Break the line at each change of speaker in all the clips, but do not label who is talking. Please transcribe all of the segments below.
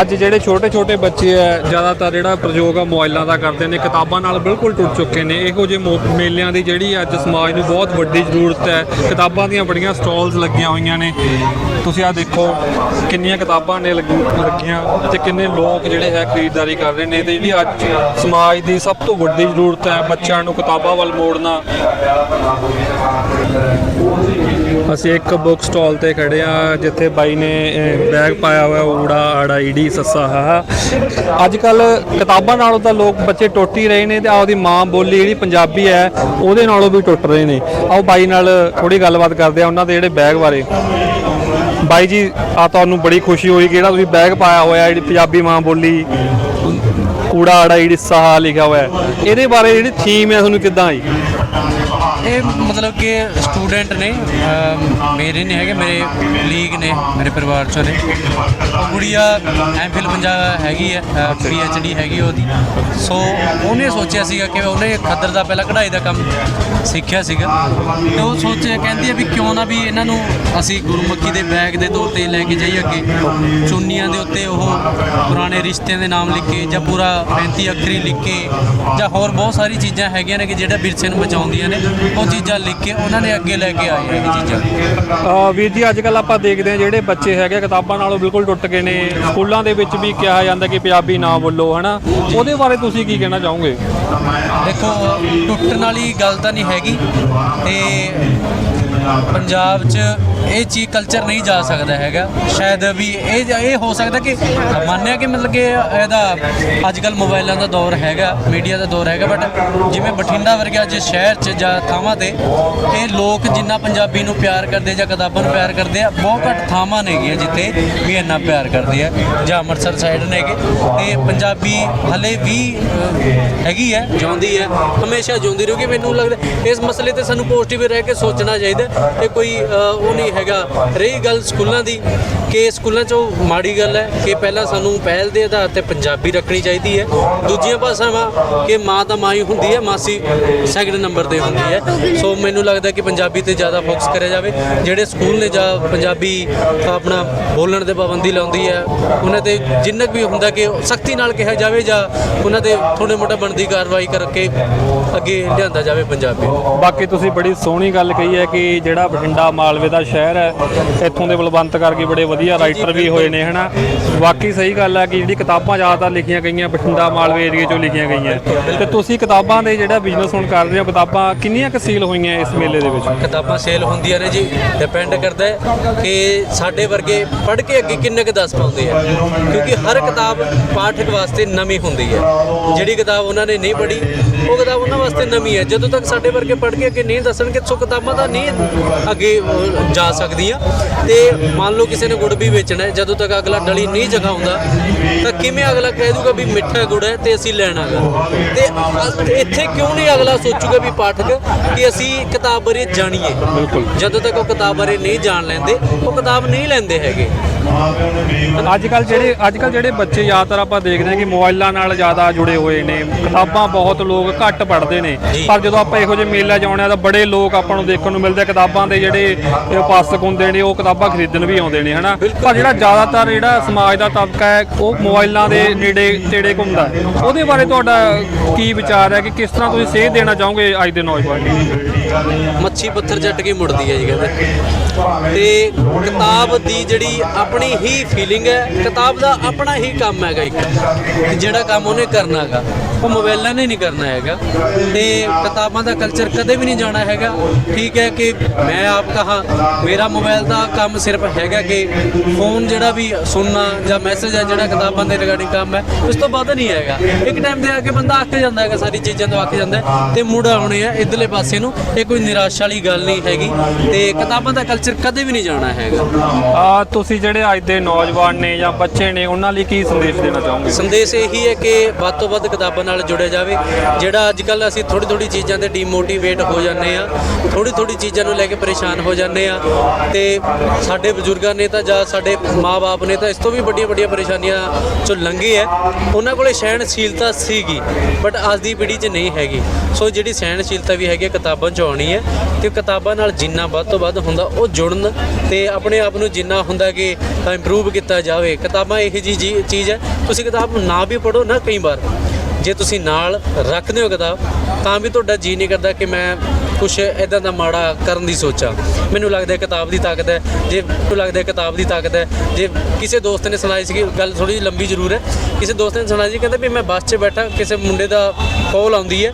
ਅੱਜ ਜਿਹੜੇ ਛੋਟੇ ਛੋਟੇ ਬੱਚੇ ਆ, ਜ਼ਿਆਦਾਤਰ ਜਿਹੜਾ ਪ੍ਰਯੋਗ ਆ ਮੋਬਾਈਲਾਂ ਦਾ ਕਰਦੇ ਨੇ, ਕਿਤਾਬਾਂ ਨਾਲ ਬਿਲਕੁਲ ਟੁੱਟ ਚੁੱਕੇ ਨੇ। ਇਹੋ ਜਿਹੇ ਮੋ- ਮੇਲਿਆਂ ਦੀ ਜਿਹੜੀ ਅੱਜ ਸਮਾਜ ਨੂੰ ਬਹੁਤ ਵੱਡੀ ਜ਼ਰੂਰਤ ਹੈ। ਕਿਤਾਬਾਂ ਦੀਆਂ ਬੜੀਆਂ ਸਟਾਲਸ ਲੱਗੀਆਂ ਹੋਈਆਂ ਨੇ। ਤੁਸੀਂ ਆ ਦੇਖੋ, ਕਿੰਨੀਆਂ ਕਿਤਾਬਾਂ ਨੇ ਲੱਗ- ਲੱਗੀਆਂ ਤੇ ਕਿੰਨੇ ਲੋਕ ਜਿਹੜੇ ਹੈ ਖਰੀਦਦਾਰੀ ਕਰ ਰਹੇ ਨੇ। ਤੇ ਜਿਹੜੀ ਅੱਜ ਸਮਾਜ ਦੀ ਸਭ ਤੋਂ ਵੱਡੀ ਜ਼ਰੂਰਤ ਹੈ, ਬੱਚਿਆਂ ਨੂੰ ਕਿਤਾਬਾਂ ਵੱਲ ਮੋੜਨਾ। ਅਸੀਂ ਇੱਕ ਬੁੱਕ ਸਟਾਲ ਤੇ ਖੜੇ ਆ, ਜਿੱਥੇ ਬਾਈ ਨੇ ਬੈਗ ਪਾਇਆ ਹੋਇਆ, ਊੜਾ, ਆੜਾ, ਈੜੀ, ਸੱਸਾ, ਹਾ ਅੱਜ ਕੱਲ ਕਿਤਾਬਾਂ ਨਾਲੋਂ ਤਾਂ ਲੋਕ ਬੱਚੇ ਟੁੱਟ ਹੀ ਰਹੇ ਨੇ ਤੇ ਆਪਦੀ ਮਾਂ ਬੋਲੀ ਜਿਹੜੀ ਪੰਜਾਬੀ ਹੈ, ਉਹਦੇ ਨਾਲੋਂ ਵੀ ਟੁੱਟ ਰਹੇ ਨੇ। ਆਓ ਬਾਈ ਨਾਲ ਥੋੜੀ ਗੱਲਬਾਤ ਕਰਦੇ ਆ ਉਹਨਾਂ ਦੇ ਜਿਹੜੇ ਬੈਗ ਬਾਰੇ। ਬਾਈ ਜੀ, ਆ ਤੁਹਾਨੂੰ ਬੜੀ ਖੁਸ਼ੀ ਹੋਈ ਕਿ ਜਿਹੜਾ ਤੁਸੀਂ ਬੈਗ ਪਾਇਆ ਹੋਇਆ, ਜਿਹੜੀ ਪੰਜਾਬੀ ਮਾਂ ਬੋਲੀ, ਊੜਾ, ਆੜਾ, ਈੜੀ, ਸੱਸਾ ਲਿਖਿਆ ਹੋਇਆ। ਇਹਦੇ ਬਾਰੇ ਜਿਹੜੀ ਥੀਮ ਹੈ, ਤੁਹਾਨੂੰ ਕਿੱਦਾਂ ਆਈ?
ਇਹ ਮਤਲਬ ਕਿ ਸਟੂਡੈਂਟ ਨੇ ਮੇਰੇ ਨੇ ਹੈਗੇ, ਮੇਰੇ ਲੀਗ ਨੇ, ਮੇਰੇ ਪਰਿਵਾਰ ਚੋਂ ਨੇ। ਉਹ ਗੁੜੀਆ ਐਮਫਿਲ ਪੰਜਾਬ ਹੈਗੀ ਹੈ ਪੀ ਐਚ ਡੀ ਹੈਗੀ ਉਹਦੀ। ਸੋ ਉਹਨੇ ਸੋਚਿਆ ਸੀਗਾ ਕਿ ਉਹਨੇ ਖੱਦਰ ਦਾ ਪਹਿਲਾਂ ਕਢਾਈ ਦਾ ਕੰਮ ਸਿੱਖਿਆ ਸੀਗਾ। ਤੇ ਉਹ ਸੋਚਿਆ, ਕਹਿੰਦੀ ਹੈ ਵੀ ਕਿਉਂ ਨਾ ਵੀ ਇਹਨਾਂ ਨੂੰ ਅਸੀਂ ਗੁਰਮੁਖੀ ਦੇ ਬੈਗ ਦੇ ਤੌਰ ਤੇ ਲੈ ਕੇ ਜਾਈਏ ਅੱਗੇ। ਚੁੰਨੀਆਂ ਦੇ ਉੱਤੇ ਉਹ ਪੁਰਾਣੇ ਰਿਸ਼ਤਿਆਂ ਦੇ ਨਾਮ ਲਿਖ ਕੇ ਜਾਂ ਪੂਰਾ 35 ਅੱਖਰੀ ਲਿਖ ਕੇ ਜਾਂ ਹੋਰ ਬਹੁਤ ਸਾਰੀ ਚੀਜ਼ਾਂ ਹੈਗੀਆਂ ਨੇ ਕਿ ਜਿਹੜਾ ਵਿਰਸੇ ਨੂੰ ਬਚਾਉਂਦੀਆਂ ਨੇ। ਉਹ ਚੀਜ਼ਾਂ ਲਿਖ ਕੇ ਉਹਨਾਂ ਨੇ ਅੱਗੇ ਲੈ ਕੇ ਆਏ ਇਹ ਚੀਜ਼ਾਂ।
ਅਹ ਵੀਰ ਜੀ ਅੱਜ ਕੱਲ ਆਪਾਂ ਦੇਖਦੇ ਹਾਂ ਜਿਹੜੇ ਬੱਚੇ ਹੈਗੇ ਕਿਤਾਬਾਂ ਨਾਲੋਂ ਬਿਲਕੁਲ ਟੁੱਟ ਗਏ ਨੇ। ਸਕੂਲਾਂ ਦੇ ਵਿੱਚ ਵੀ ਕਿਹਾ ਜਾਂਦਾ ਕਿ ਪੰਜਾਬੀ ਨਾ ਬੋਲੋ ਹਨਾ? ਉਹਦੇ ਬਾਰੇ ਤੁਸੀਂ ਕੀ ਕਹਿਣਾ ਚਾਹੋਗੇ?
ਦੇਖੋ ਟੁੱਟਣ ਵਾਲੀ ਗੱਲ ਤਾਂ ਨਹੀਂ ਹੈਗੀ ਤੇ ਪੰਜਾਬ 'ਚ ਇਹ ਚੀਜ਼ ਕਲਚਰ ਨਹੀਂ ਜਾ ਸਕਦਾ ਹੈਗਾ। ਸ਼ਾਇਦ ਵੀ ਇਹ ਇਹ ਹੋ ਸਕਦਾ ਕਿ ਮੰਨਿਆ ਕਿ ਮਤਲਬ ਕਿ ਇਹਦਾ ਅੱਜ ਕੱਲ ਮੋਬਾਈਲਾਂ ਦਾ ਦੌਰ ਹੈਗਾ, ਮੀਡੀਆ ਦਾ ਦੌਰ ਹੈਗਾ ਬਟ ਜਿਵੇਂ ਬਠਿੰਡਾ ਵਰਗਾ ਜੇ ਸ਼ਹਿਰ 'ਚ ਜਾਂ ਥਾਵਾਂ ਤੇ, ਇਹ ਲੋਕ ਜਿੰਨਾ ਪੰਜਾਬੀ ਨੂੰ ਪਿਆਰ ਕਰਦੇ ਜਾਂ ਕਿਤਾਬਾਂ ਨੂੰ ਪਿਆਰ ਕਰਦੇ ਆ, ਬਹੁਤ ਘੱਟ ਥਾਵਾਂ ਨੇਗੀਆਂ ਜਿੱਥੇ ਵੀ ਇੰਨਾ ਪਿਆਰ ਕਰਦੇ ਆ। ਜਾਂ ਅੰਮ੍ਰਿਤਸਰ ਸਾਈਡ ਨੇਗੇ ਤੇ ਪੰਜਾਬੀ ਹਲੇ ਵੀ ਹੈਗੀ ਹੈ, ਜਿਉਂਦੀ ਹੈ, ਹਮੇਸ਼ਾ ਜਿਉਂਦੀ ਰਹੂਗੀ। ਮੈਨੂੰ ਲੱਗਦਾ ਇਸ ਮਸਲੇ ਤੇ ਸਾਨੂੰ ਪੋਜ਼ਿਟਿਵ ਰਹਿ ਕੇ ਸੋਚਣਾ ਚਾਹੀਦਾ। ਇਹ ਕੋਈ ਉਹ ਨਹੀਂ ਹੈਗਾ। ਰਹੀ ਗੱਲ ਸਕੂਲਾਂ ਦੀ, ਕਿ ਸਕੂਲਾਂ 'ਚੋਂ ਮਾੜੀ ਗੱਲ ਹੈ ਕਿ ਪਹਿਲਾਂ ਸਾਨੂੰ ਪਹਿਲ ਦੇ ਆਧਾਰ ਤੇ ਪੰਜਾਬੀ ਰੱਖਣੀ ਚਾਹੀਦੀ ਹੈ। ਦੂਜੀਆਂ ਭਾਸ਼ਾਵਾਂ ਕਿ ਮਾਂ ਤਾਂ ਮਾਂ ਹੀ ਹੁੰਦੀ ਹੈ, ਮਾਸੀ ਸੈਕਿੰਡ ਨੰਬਰ ਤੇ ਹੁੰਦੀ ਹੈ। ਸੋ ਮੈਨੂੰ ਲੱਗਦਾ ਕਿ ਪੰਜਾਬੀ ਤੇ ਜ਼ਿਆਦਾ ਫੋਕਸ ਕਰਿਆ ਜਾਵੇ। ਜਿਹੜੇ ਸਕੂਲ ਨੇ ਜਾਂ ਪੰਜਾਬੀ ਆਪਣਾ ਬੋਲਣ ਦੇ ਪਾਬੰਦੀ ਲਾਉਂਦੀ ਹੈ, ਉਹਨਾਂ ਤੇ ਜਿੰਨਾ ਕੁ ਵੀ ਹੁੰਦਾ ਕਿ ਸਖਤੀ ਨਾਲ ਕਿਹਾ ਜਾਵੇ ਜਾਂ ਉਹਨਾਂ ਤੇ ਥੋੜੇ ਮੋਟਾ ਬਣਦੀ ਕਾਰਵਾਈ ਕਰਕੇ ਅੱਗੇ ਲਿਆਂਦਾ ਜਾਵੇ ਪੰਜਾਬੀ।
ਬਾਕੀ ਤੁਸੀਂ ਬੜੀ ਸੋਹਣੀ ਗੱਲ ਕਹੀ ਹੈ ਕਿ ਜਿਹੜਾ ਬਠਿੰਡਾ ਮਾਲਵੇ ਦਾ ਸ਼ਹਿਰ ਹੈ, ਇੱਥੋਂ ਦੇ ਬਲਵੰਤ ਕਰਕੇ ਬੜੇ ਵਧੀਆ ਰਾਈਟਰ ਵੀ ਹੋਏ ਨੇ, ਹਨਾ? ਬਾਕੀ ਸਹੀ ਗੱਲ ਹੈ ਕਿ ਜਿਹੜੀ ਕਿਤਾਬਾਂ ਜ਼ਿਆਦਾਤਰ ਲਿਖੀਆਂ ਗਈਆਂ, ਬਠਿੰਡਾ ਮਾਲਵੇ ਏਰੀਏ ਚੋਂ ਲਿਖੀਆਂ ਗਈਆਂ। ਤੇ ਤੁਸੀਂ ਕਿਤਾਬਾਂ ਦੇ ਜਿਹੜਾ ਬਿਜ਼ਨਸ ਹੁਣ ਕਰ ਰਹੇ ਹੋ, ਕਿਤਾਬਾਂ ਕਿੰਨੀਆਂ ਕੁ ਸੇਲ ਹੋਈਆਂ ਇਸ ਮੇਲੇ ਦੇ ਵਿੱਚ?
ਕਿਤਾਬਾਂ ਸੇਲ ਹੁੰਦੀਆਂ ਨੇ ਜੀ ਡਿਪੈਂਡ ਕਰਦਾ ਹੈ ਕਿ ਸਾਡੇ ਵਰਗੇ ਪੜ੍ਹ ਕੇ ਅੱਗੇ ਕਿੰਨੇ ਕੁ ਦੱਸ ਪਾਉਂਦੇ ਆ। ਕਿਉਂਕਿ ਹਰ ਕਿਤਾਬ ਪਾਠਕ ਵਾਸਤੇ ਨਵੀਂ ਹੁੰਦੀ ਹੈ। ਜਿਹੜੀ ਕਿਤਾਬ ਉਹਨਾਂ ਨੇ ਨਹੀਂ ਪੜ੍ਹੀ, ਉਹ ਕਿਤਾਬ ਉਹਨਾਂ ਵਾਸਤੇ ਨਵੀਂ ਹੈ। ਜਦੋਂ ਤੱਕ ਸਾਡੇ ਵਰਗੇ ਪੜ੍ਹ ਕੇ ਅੱਗੇ ਨਹੀਂ ਦੱਸਣਗੇ, ਸੋ ਕਿਤਾਬਾਂ ਤਾਂ ਨਹੀਂ ਅੱਗੇ ਜਾ ਸਕਦੀਆਂ ਤੇ ਮੰਨ ਲਓ ਕਿਸੇ ਨੇ ਗੁੜ ਵੀ ਵੇਚਣਾ ਹੈ ਜਦੋਂ ਤੱਕ ਅਗਲਾ ਡਲੀ ਨਹੀਂ ਜਗਾਉਂਦਾ ਤਾਂ ਕਿਵੇਂ ਅਗਲਾ ਕਹਿ ਦੂਗਾ ਵੀ ਮਿੱਠਾ ਗੁੜ ਹੈ ਤੇ ਅਸੀਂ ਲੈਣਾਗਾ ਤੇ ਇੱਥੇ ਕਿਉਂ ਨਹੀਂ ਅਗਲਾ ਸੋਚੂਗਾ ਵੀ ਪਾਠਕ ਕਿ ਅਸੀਂ ਕਿਤਾਬ ਬਾਰੇ ਜਾਣੀਏ। ਜਦੋਂ ਤੱਕ ਉਹ ਕਿਤਾਬ ਬਾਰੇ ਨਹੀਂ ਜਾਣ ਲੈਂਦੇ ਉਹ ਕਿਤਾਬ ਨਹੀਂ ਲੈਂਦੇ ਹੈਗੇ।
ਅੱਜ ਕੱਲ ਜਿਹੜੇ ਅੱਜ ਕੱਲ ਜਿਹੜੇ ਬੱਚੇ ਜ਼ਿਆਦਾਤਰ ਆਪਾਂ ਦੇਖਦੇ ਹਾਂ ਕਿ ਮੋਬਾਈਲਾਂ ਨਾਲ ਜ਼ਿਆਦਾ ਜੁੜੇ ਹੋਏ ਨੇ। ਕਿਤਾਬਾਂ ਬਹੁਤ ਲੋਕ ਘੱਟ ਪੜ੍ਹਦੇ ਨੇ। ਪਰ ਜਦੋਂ ਆਪਾਂ ਇਹੋ ਜਿਹੇ ਮੇਲੇ ਜਾਉਂਦੇ ਆ ਤਾਂ ਬੜੇ ਲੋਕ ਆਪਾਂ ਨੂੰ ਦੇਖਣ ਨੂੰ ਮਿਲਦੇ ਆ। ਕਿਤਾਬਾਂ ਦੇ ਜਿਹੜੇ ਉਪਾਸਕ ਹੁੰਦੇ ਨੇ ਉਹ ਕਿਤਾਬਾਂ ਖਰੀਦਣ ਵੀ ਆਉਂਦੇ ਨੇ ਹਨਾ? ਪਰ ਜਿਹੜਾ ਜ਼ਿਆਦਾਤਰ ਜਿਹੜਾ ਸਮਾਜ ਦਾ ਤਬਕਾ ਹੈ ਉਹ ਮੋਬਾਈਲਾਂ ਦੇ ਨੇੜੇ ਤੇੜੇ ਘੁੰਮਦਾ। ਉਹਦੇ ਬਾਰੇ ਤੁਹਾਡਾ ਕੀ ਵਿਚਾਰ ਹੈ ਕਿ ਕਿਸ ਤਰ੍ਹਾਂ ਤੁਸੀਂ ਸੇਧ ਦੇਣਾ ਚਾਹੋਗੇ ਅੱਜ ਦੇ ਨੌਜਵਾਨ? ਨੂੰ
ਮੱਛੀ ਪੱਥਰ ਚੱਟ ਕੇ ਮੁੜਦੀ ਹੈ ਜੀ ਕਹਿੰਦੇ। ਤੇ ਕਿਤਾਬ ਦੀ ਜਿਹੜੀ ਆਪਣੀ ਹੀ ਫੀਲਿੰਗ ਹੈ, ਕਿਤਾਬ ਦਾ ਆਪਣਾ ਹੀ ਕੰਮ ਹੈਗਾ ਇੱਕ। ਜਿਹੜਾ ਕੰਮ ਉਹਨੇ ਕਰਨਾ ਹੈਗਾ, ਉਹ ਮੋਬਾਈਲਾਂ ਨੇ ਨਹੀਂ ਕਰਨਾ ਹੈਗਾ। ਤੇ ਕਿਤਾਬਾਂ ਦਾ ਕਲਚਰ ਕਦੇ ਵੀ ਨਹੀਂ ਜਾਣਾ ਹੈਗਾ। ਠੀਕ ਹੈ ਕਿ ਮੈਂ ਆਪ ਕਹਾ, ਮੇਰਾ ਮੋਬਾਈਲ ਦਾ ਕੰਮ ਸਿਰਫ ਹੈਗਾ ਕਿ ਫੋਨ ਜਿਹੜਾ ਵੀ ਸੁਣਨਾ ਜਾਂ ਮੈਸੇਜ ਹੈ ਜਿਹੜਾ ਕਿਤਾਬਾਂ ਦੇ ਰਿਗਾਰਡਿੰਗ ਕੰਮ ਹੈ, ਉਸ ਤੋਂ ਵੱਧ ਨਹੀਂ ਹੈਗਾ। ਇੱਕ ਟਾਈਮ ਤੇ ਆ ਕੇ ਬੰਦਾ ਅੱਕ ਜਾਂਦਾ ਹੈਗਾ, ਸਾਰੀ ਚੀਜ਼ਾਂ ਤੋਂ ਅੱਕ ਜਾਂਦਾ ਹੈ ਤੇ ਮੁੜ ਆਉਣੇ ਆ ਇਧਰਲੇ ਪਾਸੇ ਨੂੰ। ਇਹ ਕੋਈ ਨਿਰਾਸ਼ਾ ਵਾਲੀ ਗੱਲ ਨਹੀਂ ਹੈਗੀ ਤੇ ਕਿਤਾਬਾਂ ਦਾ ਕਲਚਰ ਕਦੇ ਵੀ ਨਹੀਂ ਜਾਣਾ ਹੈਗਾ।
ਆ ਤੁਸੀਂ ਜਿਹੜੇ ਅੱਜ ਦੇ ਨੌਜਵਾਨ ਨੇ ਜਾਂ ਬੱਚੇ ਨੇ ਉਹਨਾਂ ਲਈ ਕੀ ਸੰਦੇਸ਼ ਦੇਣਾ ਚਾਹੋਗੇ?
ਸੰਦੇਸ਼ ਇਹੀ ਹੈ ਕਿ ਵੱਧ ਤੋਂ ਵੱਧ ਕਿਤਾਬਾਂ ਨਾਲ ਜੁੜਿਆ ਜਾਵੇ। ਜਿਹੜਾ ਅੱਜ ਕੱਲ ਅਸੀਂ ਥੋੜੀ ਥੋੜੀ ਚੀਜ਼ਾਂ ਤੇ ਡੀਮੋਟੀਵੇਟ ਹੋ ਜਾਂਦੇ ਆ ਥੋੜੀ ਥੋੜੀ ਚੀਜ਼ਾਂ ਨੂੰ ਲੈ ਕੇ ਪਰੇਸ਼ਾਨ ਹੋ ਜਾਂਦੇ ਆ ਤੇ ਸਾਡੇ ਬਜ਼ੁਰਗਾਂ ਨੇ ਤਾਂ ਜਾਂ ਸਾਡੇ ਮਾਪੇ ਨੇ ਤਾਂ ਇਸ ਤੋਂ ਵੀ ਵੱਡੀਆਂ ਵੱਡੀਆਂ ਪਰੇਸ਼ਾਨੀਆਂ ਚੋਂ ਲੰਘੇ ਆ ਉਹਨਾਂ ਕੋਲੇ ਸਹਿਣਸ਼ੀਲਤਾ ਸੀਗੀ ਬਟ ਅੱਜ ਦੀ ਪੀੜ੍ਹੀ 'ਚ ਨਹੀਂ ਹੈਗੀ। ਸੋ ਜਿਹੜੀ ਸਹਿਣਸ਼ੀਲਤਾ ਵੀ ਹੈਗੀ ਕਿਤਾਬਾਂ 'ਚ ਆਉਣੀ ਹੈ ਕਿ ਕਿਤਾਬਾਂ ਨਾਲ ਜਿੰਨਾ ਵੱਧ ਤੋਂ ਵੱਧ ਹੁੰਦਾ ਉਹ ਜੁੜਨ ਤੇ ਆਪਣੇ ਆਪ ਨੂੰ ਜਿੰਨਾ ਹੁੰਦਾ ਕਿ ਇੰਪਰੂਵ ਕੀਤਾ ਜਾਵੇ। ਕਿਤਾਬਾਂ ਇਹੋ ਜਿਹੀ ਚੀਜ਼ ਹੈ। ਤੁਸੀਂ ਕਿਤਾਬ ਨਾ ਵੀ ਪੜੋ ਨਾ ਕਈ ਵਾਰ। ਜੇ ਤੁਸੀਂ ਨਾਲ ਰੱਖਦੇ ਹੋ ਕਿਤਾਬ, ਤਾਂ ਵੀ ਤੁਹਾਡਾ ਜੀ ਨਹੀਂ ਕਰਦਾ ਕਿ ਮੈਂ ਕੁਛ ਇਦਾਂ ਦਾ ਮਾੜਾ ਕਰਨ ਦੀ ਸੋਚਾਂ। ਮੈਨੂੰ ਲੱਗਦਾ ਕਿਤਾਬ ਦੀ ਤਾਕਤ ਹੈ। ਜੇ ਮੈਨੂੰ ਲੱਗਦਾ ਕਿਤਾਬ ਦੀ ਤਾਕਤ ਹੈ, ਜੇ ਕਿਸੇ ਦੋਸਤ ਨੇ ਸੁਣਾਈ ਸੀ ਗੱਲ ਥੋੜੀ ਜਿਹੀ ਲੰਬੀ ਜ਼ਰੂਰ ਹੈ। ਕਿਸੇ ਦੋਸਤ ਨੇ ਸੁਣਾਈ ਸੀ, ਕਹਿੰਦਾ ਵੀ ਮੈਂ ਬੱਸ 'ਚ ਬੈਠਾ, ਕਿਸੇ ਮੁੰਡੇ ਦਾ ਕਾਲ ਆਉਂਦੀ ਹੈ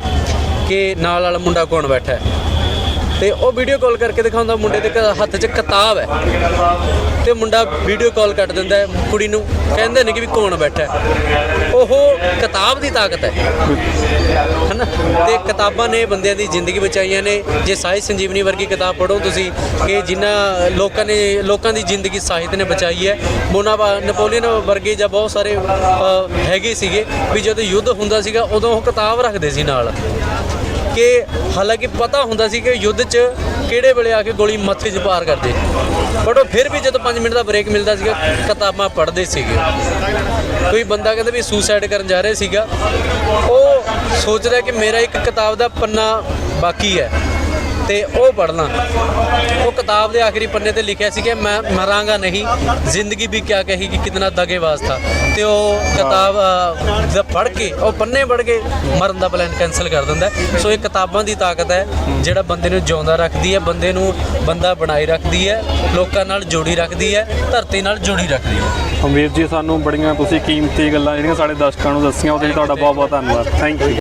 ਕਿ ਨਾਲ ਵਾਲਾ ਮੁੰਡਾ ਕੌਣ ਬੈਠਾ ਹੈ? ਤੇ ਉਹ ਵੀਡੀਓ ਕਾਲ ਕਰਕੇ ਦਿਖਾਉਂਦਾ ਮੁੰਡੇ ਦੇ ਕ- ਹੱਥ 'ਚ ਕਿਤਾਬ ਹੈ। ਤੇ ਮੁੰਡਾ ਵੀਡੀਓ ਕਾਲ ਕੱਟ ਦਿੰਦਾ ਹੈ ਕੁੜੀ ਨੂੰ, ਕਹਿੰਦੇ ਨੇ ਕਿ ਵੀ ਕੌਣ ਬੈਠਾ ਹੈ। ਉਹ ਕਿਤਾਬ ਦੀ ਤਾਕਤ ਹੈ। ਹਨਾ? ਤੇ ਕਿਤਾਬਾਂ ਨੇ ਬੰਦਿਆਂ ਦੀ ਜ਼ਿੰਦਗੀ ਬਚਾਈਆਂ ਨੇ। ਜੇ ਸਾਹਿਤ ਸੰਜੀਵਨੀ ਵਰਗੀ ਕਿਤਾਬ ਪੜ੍ਹੋ ਤੁਸੀਂ, ਕਿ ਜਿਨ੍ਹਾਂ ਲੋਕਾਂ ਨੇ, ਲੋਕਾਂ ਦੀ ਜ਼ਿੰਦਗੀ ਸਾਹਿਤ ਨੇ ਬਚਾਈ ਹੈ। ਬੋਨਾਪਾ ਨੈਪੋਲੀਅਨ ਵਰਗੇ ਜਾਂ ਬਹੁਤ ਸਾਰੇ ਹੈਗੇ ਸੀਗੇ, ਵੀ ਜਦੋਂ ਯੁੱਧ ਹੁੰਦਾ ਸੀਗਾ, ਉਦੋਂ ਉਹ ਕਿਤਾਬ ਰੱਖਦੇ ਸੀ ਨਾਲ। ਕਿ ਹਾਲਾਂਕਿ ਪਤਾ ਹੁੰਦਾ ਸੀ ਕਿ ਯੁੱਧ 'ਚ ਕਿਹੜੇ ਵੇਲੇ ਆ ਕੇ ਗੋਲੀ ਮੱਥੇ 'ਚ ਪਾਰ ਕਰਦੇ। ਬਟ ਉਹ ਫਿਰ ਵੀ ਜਦੋਂ 5 ਮਿੰਟ ਦਾ ਬ੍ਰੇਕ ਮਿਲਦਾ ਸੀਗਾ, ਕਿਤਾਬਾਂ ਪੜ੍ਹਦੇ ਸੀਗੇ। ਕੋਈ ਬੰਦਾ ਕਹਿੰਦਾ ਵੀ ਸੁਸਾਈਡ ਕਰਨ ਜਾ ਰਿਹਾ ਸੀਗਾ। ਉਹ ਸੋਚਦਾ ਕਿ ਮੇਰਾ ਇੱਕ ਕਿਤਾਬ ਦਾ ਪੰਨਾ ਬਾਕੀ ਹੈ। ਤੇ ਉਹ ਪੜ੍ਹਨਾ। ਉਹ ਕਿਤਾਬ ਦੇ ਆਖਰੀ ਪੰਨੇ ਤੇ ਲਿਖਿਆ ਸੀ ਕਿ ਮੈਂ ਮਰਾਂਗਾ ਨਹੀਂ, ਜ਼ਿੰਦਗੀ ਵੀ ਕਿਆ ਕਹੇਗੀ ਕਿਤਨਾ ਦਗੇਬਾਜ਼ ਥਾ। ਤੇ ਉਹ ਕਿਤਾਬ ਜਦ ਪੜ੍ਹ ਕੇ, ਉਹ ਪੰਨੇ ਪੜ੍ਹ ਕੇ ਮਰਨ ਦਾ ਪਲਾਨ ਕੈਨਸਲ ਕਰ ਦਿੰਦਾ ਸੋ ਇਹ ਕਿਤਾਬਾਂ ਦੀ ਤਾਕਤ ਹੈ, ਜਿਹੜਾ ਬੰਦੇ ਨੂੰ ਜਿਉਂਦਾ ਰੱਖਦੀ ਹੈ, ਬੰਦੇ ਨੂੰ ਬੰਦਾ ਬਣਾਈ ਰੱਖਦੀ ਹੈ, ਲੋਕਾਂ ਨਾਲ ਜੋੜੀ ਰੱਖਦੀ ਹੈ, ਧਰਤੀ ਨਾਲ ਜੋੜੀ ਰੱਖਦੀ ਹੈ।
ਅਮੀਰ ਜੀ, ਸਾਨੂੰ ਬੜੀਆਂ ਤੁਸੀਂ ਕੀਮਤੀ ਗੱਲਾਂ ਜਿਹੜੀਆਂ ਸਾਡੇ ਦਰਸ਼ਕਾਂ ਨੂੰ ਦੱਸੀਆਂ, ਉਹਦੇ ਲਈ ਤੁਹਾਡਾ ਬਹੁਤ ਬਹੁਤ ਧੰਨਵਾਦ। Thank you